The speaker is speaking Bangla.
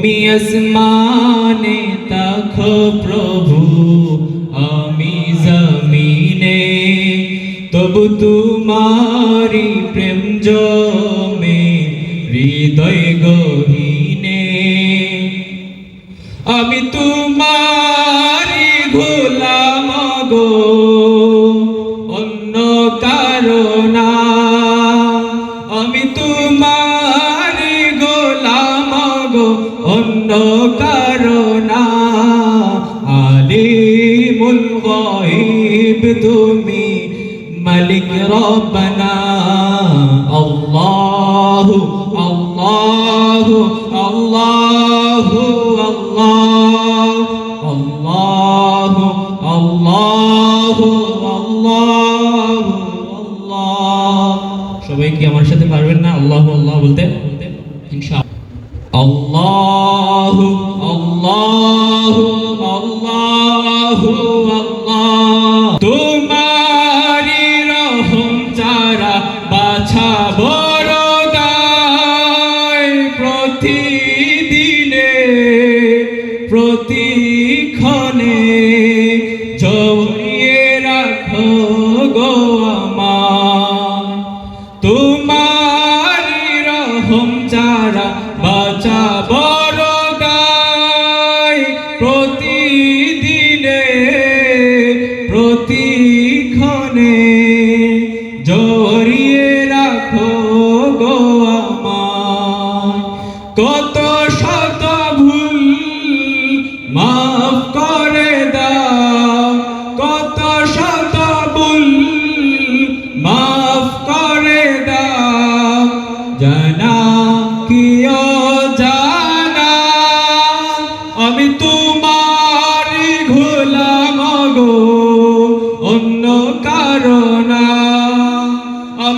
তুমি আসমানে তাখো প্রভু, আমি জমিনে। তবু তোমারি প্রেম জমে, হৃদয় গহীনে। আমি তোমারি গোলাম গো। অন্য কারণা আলিমুল গায়ব তুমি মালিক রব্বানা। আল্লাহু আল্লাহু আল্লাহু, আল্লাহ। আল্লাহু আল্লাহু আল্লাহু, আল্লাহ। সবাই কি আমার সাথে পারবেন না? আল্লাহু, আল্লাহ বলতে? ইনশাআল্লাহ। আল্লাহু আল্লাহু আল্লাহু আল্লাহ তোমারি রহম চারা বাছা বড় প্রতিদিনে প্রতিক্ষণে জড়িয়ে রাখো গো আমার কত